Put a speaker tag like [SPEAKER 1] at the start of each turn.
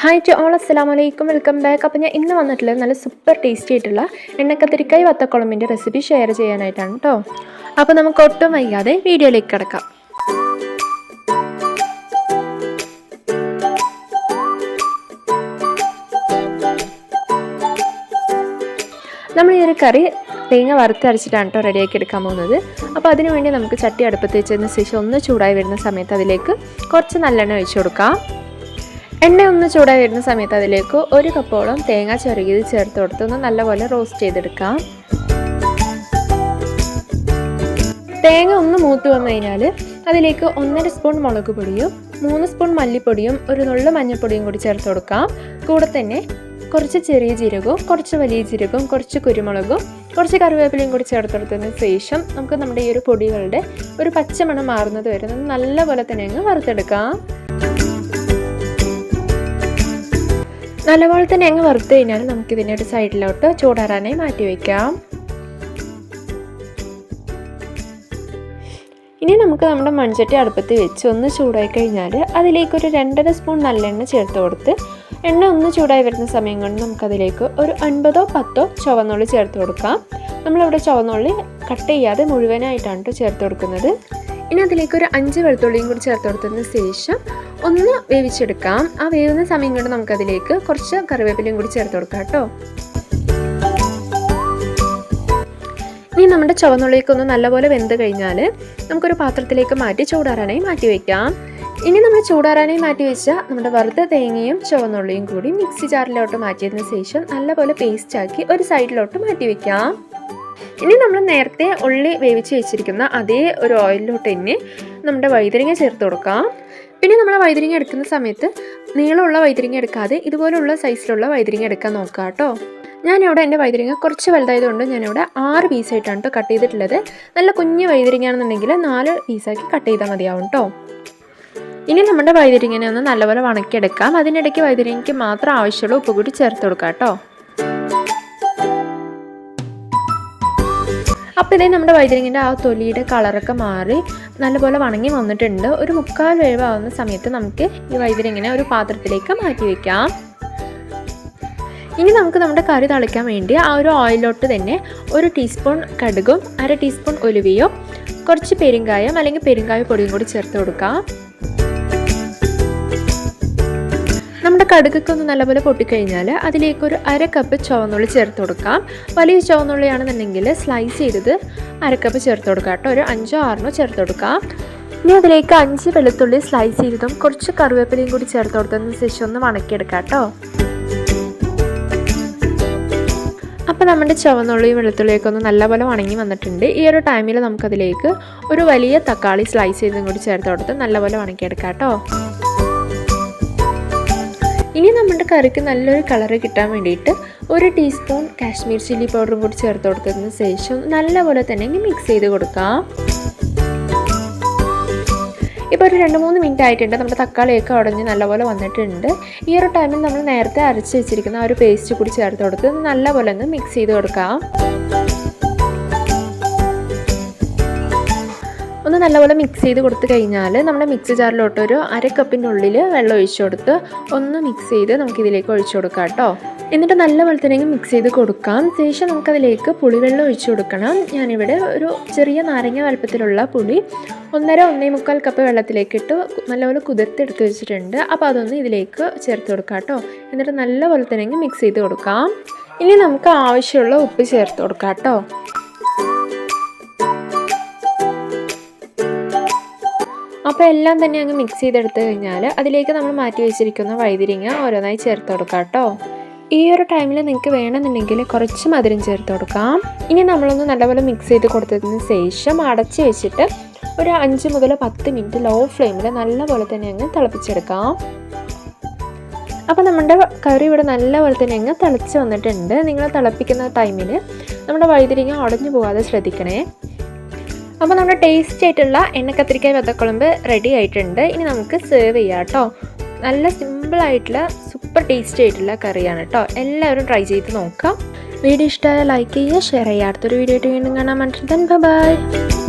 [SPEAKER 1] Hi to all അസ്സലാമു വലൈക്കും welcome back അപ്പോൾ ഞാൻ ഇന്ന് വന്നിട്ടുള്ളത് നല്ല സൂപ്പർ ടേസ്റ്റി ആയിട്ടുള്ള എണ്ണക്കത്തിരിക്കായ് വത്തക്കുളമ്പിന്റെ റെസിപ്പി ഷെയർ ചെയ്യാനായിട്ടാണ് കേട്ടോ അപ്പോൾ നമുക്ക് ഒട്ടും വൈകാതെ വീഡിയോയിലേക്ക് കിടക്കാം. നമ്മൾ ഈ ഒരു കറി തേങ്ങ വറുത്തരച്ചിട്ടാണ് കേട്ടോ റെഡിയാക്കി എടുക്കാൻ പോകുന്നത്. അപ്പോൾ അതിനുവേണ്ടി നമുക്ക് ചട്ടി അടുപ്പത്ത് വെച്ചതിന് ശേഷം ഒന്ന് ചൂടായി വരുന്ന സമയത്ത് അതിലേക്ക് കുറച്ച് നല്ലെണ്ണ ഒഴിച്ചു കൊടുക്കാം. എണ്ണ ഒന്ന് ചൂടായി വരുന്ന സമയത്ത് അതിലേക്ക് ഒരു കപ്പോളം തേങ്ങ ചെറുകിയത് ചേർത്ത് കൊടുത്ത് ഒന്ന് നല്ലപോലെ റോസ്റ്റ് ചെയ്തെടുക്കാം. തേങ്ങ ഒന്ന് മൂത്ത് വന്നു കഴിഞ്ഞാൽ അതിലേക്ക് ഒന്നര സ്പൂൺ മുളക് പൊടിയും മൂന്ന് സ്പൂൺ മല്ലിപ്പൊടിയും ഒരു നുള്ളു മഞ്ഞൾപ്പൊടിയും കൂടി ചേർത്ത് കൊടുക്കാം. കൂടെ തന്നെ കുറച്ച് ചെറിയ ജീരകവും കുറച്ച് വലിയ ജീരകവും കുറച്ച് കുരുമുളകും കുറച്ച് കറിവേപ്പിലയും കൂടി ചേർത്ത് കൊടുത്തതിന് ശേഷം നമുക്ക് നമ്മുടെ ഈ ഒരു പൊടികളുടെ ഒരു പച്ചമണം മാറുന്നത് വരെ നല്ലപോലെ തന്നെ അങ്ങ് വറുത്തെടുക്കാം. നല്ലപോലെ തന്നെ അങ്ങ് വറുത്ത് കഴിഞ്ഞാൽ നമുക്ക് ഇതിനെ ഒരു സൈഡിലോട്ട് ചൂടാറാനായി മാറ്റി വയ്ക്കാം ഇനി നമുക്ക് നമ്മുടെ മൺചട്ടി അടുപ്പത്ത് വെച്ച് ഒന്ന് ചൂടായി കഴിഞ്ഞാൽ അതിലേക്ക് അതിലേക്കൊരു രണ്ടര സ്പൂൺ നല്ലെണ്ണ ചേർത്ത് കൊടുത്ത് എണ്ണ ഒന്ന് ചൂടായി വരുന്ന സമയം കൊണ്ട് നമുക്കതിലേക്ക് ഒരു അൻപതോ പത്തോ ചുവന്നുള്ളി ചേർത്ത് കൊടുക്കാം. നമ്മളിവിടെ ചുവന്നുള്ളി കട്ട് ചെയ്യാതെ മുഴുവനായിട്ടാണ് കേട്ടോ ചേർത്ത് കൊടുക്കുന്നത്. ഇനി അതിലേക്ക് ഒരു അഞ്ച് വെളുത്തുള്ളിയും കൂടി ചേർത്ത് കൊടുത്തതിന് ശേഷം ഒന്ന് വേവിച്ചെടുക്കാം. ആ വേവുന്ന സമയം കൊണ്ട് നമുക്കതിലേക്ക് കുറച്ച് കറിവേപ്പിലയും കൂടി ചേർത്ത് കൊടുക്കാം കേട്ടോ. ഇനി നമ്മുടെ ചുവന്നുള്ളിയൊക്കെ ഒന്ന് നല്ലപോലെ വെന്ത് കഴിഞ്ഞാൽ നമുക്കൊരു പാത്രത്തിലേക്ക് മാറ്റി ചൂടാറാനായി മാറ്റി വയ്ക്കാം ഇനി നമ്മൾ ചൂടാറാനായി മാറ്റി വെച്ച നമ്മുടെ വറുത്ത തേങ്ങയും ചുവന്നുള്ളിയും കൂടി മിക്സി ജാറിലോട്ട് മാറ്റിയതിന് ശേഷം നല്ലപോലെ പേസ്റ്റാക്കി ഒരു സൈഡിലോട്ട് മാറ്റി വെക്കാം. ഇനി നമ്മൾ നേരത്തെ ഉള്ളി വേവിച്ച് വെച്ചിരിക്കുന്ന അതേ ഒരു ഓയിലിലോട്ട് തന്നെ നമ്മുടെ വൈതരിങ്ങ ചേർത്ത് കൊടുക്കാം. പിന്നെ നമ്മൾ വൈതരിങ്ങ എടുക്കുന്ന സമയത്ത് നീളമുള്ള വൈതരിങ്ങ എടുക്കാതെ ഇതുപോലുള്ള സൈസിലുള്ള വൈതരിങ്ങ എടുക്കാൻ നോക്കാം കേട്ടോ. ഞാനിവിടെ എന്റെ വൈതരിങ്ങ കുറച്ച് വലുതായതുകൊണ്ട് ഞാനിവിടെ ആറ് പീസായിട്ടാണ് കട്ട് ചെയ്തിട്ടുള്ളത്. നല്ല കുഞ്ഞ് വൈതരിങ്ങയാണെന്നുണ്ടെങ്കിൽ നാല് പീസാക്കി കട്ട് ചെയ്താൽ മതിയാവും കേട്ടോ ഇനി നമ്മുടെ വൈതരിങ്ങനെ ഒന്ന് നല്ലപോലെ വണക്കിയെടുക്കാം. അതിനിടയ്ക്ക് വൈതരിങ്ങയ്ക്ക് മാത്രം ആവശ്യമുള്ള ഉപ്പ് കൂടി ചേർത്ത് കൊടുക്കാം കേട്ടോ അപ്പോൾ ഇതേ നമ്മുടെ വൈതരിങ്ങിന്റെ ആ തൊലിയുടെ കളറൊക്കെ മാറി നല്ലപോലെ വണങ്ങി വന്നിട്ടുണ്ട്. ഒരു മുക്കാൽ വേവാകുന്ന സമയത്ത് നമുക്ക് ഈ വൈതരിങ്ങനെ ഒരു പാത്രത്തിലേക്ക് മാറ്റി വയ്ക്കാം ഇനി നമുക്ക് നമ്മുടെ കറി തളിക്കാൻ വേണ്ടി ആ ഒരു ഓയിലോട്ട് തന്നെ ഒരു ടീസ്പൂൺ കടുകും അര ടീസ്പൂൺ ഒലുവയോ കുറച്ച് പെരുങ്കായം അല്ലെങ്കിൽ പെരുങ്കായ പൊടിയും കൂടി ചേർത്ത് കൊടുക്കാം. കടുകൊക്കെ ഒന്ന് നല്ലപോലെ പൊട്ടിക്കഴിഞ്ഞാൽ അതിലേക്ക് ഒരു അര കപ്പ് ചുവന്നുള്ളി ചേർത്ത് കൊടുക്കാം. വലിയ ചുവന്നുള്ളിയാണെന്നുണ്ടെങ്കിൽ സ്ലൈസ് ചെയ്തത് അര കപ്പ് ചേർത്ത് കൊടുക്കാം കേട്ടോ. ഒരു അഞ്ചോ ആറിനോ ചേർത്ത് കൊടുക്കാം. ഇനി അതിലേക്ക് അഞ്ച് വെളുത്തുള്ളി സ്ലൈസ് ചെയ്തതും കുറച്ച് കറിവേപ്പിലയും കൂടി ചേർത്ത് കൊടുത്തതിന് ശേഷം ഒന്ന് വണക്കിയെടുക്കാം കേട്ടോ. അപ്പോൾ നമ്മുടെ ചുവന്നുള്ളിയും വെളുത്തുള്ളിയൊക്കെ ഒന്ന് നല്ലപോലെ വണങ്ങി വന്നിട്ടുണ്ട്. ഈ ഒരു ടൈമിൽ നമുക്കതിലേക്ക് ഒരു വലിയ തക്കാളി സ്ലൈസ് ചെയ്തും കൂടി ചേർത്ത് കൊടുത്ത് നല്ലപോലെ വണക്കിയെടുക്കാം കേട്ടോ. ഇനി നമ്മുടെ കറിക്ക് നല്ലൊരു കളറ് കിട്ടാൻ വേണ്ടിയിട്ട് ഒരു ടീസ്പൂൺ കാശ്മീർ ചില്ലി പൗഡർ കൂടി ചേർത്ത് കൊടുത്തതിന് ശേഷം നല്ലപോലെ തന്നെ മിക്സ് ചെയ്ത് കൊടുക്കാം. ഇപ്പോൾ ഒരു രണ്ട് മൂന്ന് മിനിറ്റ് ആയിട്ടുണ്ട്. നമ്മുടെ തക്കാളിയൊക്കെ ഉടഞ്ഞ് നല്ലപോലെ വന്നിട്ടുണ്ട്. ഈ ഒരു ടൈമിൽ നമ്മൾ നേരത്തെ അരച്ച് വെച്ചിരിക്കുന്ന ആ ഒരു പേസ്റ്റ് കൂടി ചേർത്ത് കൊടുത്ത് നല്ലപോലെ ഒന്ന് മിക്സ് ചെയ്ത് കൊടുക്കാം. ഒന്ന് നല്ലപോലെ മിക്സ് ചെയ്ത് കൊടുത്തു കഴിഞ്ഞാൽ നമ്മുടെ മിക്സി ജാറിലോട്ട് ഒരു അര കപ്പിന്റെ ഉള്ളിൽ വെള്ളം ഒഴിച്ചു കൊടുത്ത് ഒന്ന് മിക്സ് ചെയ്ത് നമുക്കിതിലേക്ക് ഒഴിച്ചു കൊടുക്കാം കേട്ടോ. എന്നിട്ട് നല്ലപോലെ തന്നെ മിക്സ് ചെയ്ത് കൊടുക്കാം. ശേഷം നമുക്കതിലേക്ക് പുളിവെള്ളം ഒഴിച്ചു കൊടുക്കണം. ഞാനിവിടെ ഒരു ചെറിയ നാരങ്ങ വലുപ്പത്തിലുള്ള പുളി ഒന്നര ഒന്നേ മുക്കാൽ കപ്പ് വെള്ളത്തിലേക്ക് ഇട്ട് നല്ലപോലെ കുതിർത്തെടുത്ത് വെച്ചിട്ടുണ്ട്. അപ്പോൾ അതൊന്ന് ഇതിലേക്ക് ചേർത്ത് കൊടുക്കാം കേട്ടോ. എന്നിട്ട് നല്ലപോലെ തന്നെ മിക്സ് ചെയ്ത് കൊടുക്കാം. ഇനി നമുക്ക് ആവശ്യമുള്ള ഉപ്പ് ചേർത്ത് കൊടുക്കാം കേട്ടോ. അപ്പോൾ എല്ലാം തന്നെ അങ്ങ് മിക്സ് ചെയ്തെടുത്ത് കഴിഞ്ഞാൽ അതിലേക്ക് നമ്മൾ മാറ്റി വെച്ചിരിക്കുന്ന വൈതിരിങ്ങ ഓരോന്നായി ചേർത്ത് കൊടുക്കാം കേട്ടോ. ഈ ഒരു ടൈമിൽ നിങ്ങൾക്ക് വേണമെന്നുണ്ടെങ്കിൽ കുറച്ച് മധുരം ചേർത്ത് കൊടുക്കാം. ഇനി നമ്മളൊന്ന് നല്ലപോലെ മിക്സ് ചെയ്ത് കൊടുത്തതിന് ശേഷം അടച്ച് വെച്ചിട്ട് ഒരു അഞ്ച് മുതൽ പത്ത് മിനിറ്റ് ലോ ഫ്ലെയിമിൽ നല്ലപോലെ തന്നെ അങ്ങ് തിളപ്പിച്ചെടുക്കാം. അപ്പോൾ നമ്മുടെ കറി ഇവിടെ നല്ലപോലെ തന്നെ അങ്ങ് തിളച്ച് വന്നിട്ടുണ്ട്. നിങ്ങൾ തിളപ്പിക്കുന്ന ടൈമിൽ നമ്മുടെ വഴുതിരിങ്ങ ഉടഞ്ഞു പോകാതെ ശ്രദ്ധിക്കണേ. അപ്പോൾ നമ്മുടെ ടേസ്റ്റ് ആയിട്ടുള്ള എണ്ണക്കത്തിരിക്കായ വെത്തക്കുളമ്പ് റെഡി ആയിട്ടുണ്ട്. ഇനി നമുക്ക് സെർവ് ചെയ്യാം കേട്ടോ നല്ല സിമ്പിളായിട്ടുള്ള സൂപ്പർ ടേസ്റ്റി ആയിട്ടുള്ള കറിയാണ് കേട്ടോ എല്ലാവരും ട്രൈ ചെയ്ത് നോക്കാം. വീഡിയോ ഇഷ്ടമായ ലൈക്ക് ചെയ്യുക ഷെയർ ചെയ്യുക. അടുത്തൊരു വീഡിയോ ആയിട്ട് വീണ്ടും കാണാൻ പറ്റും ബൈ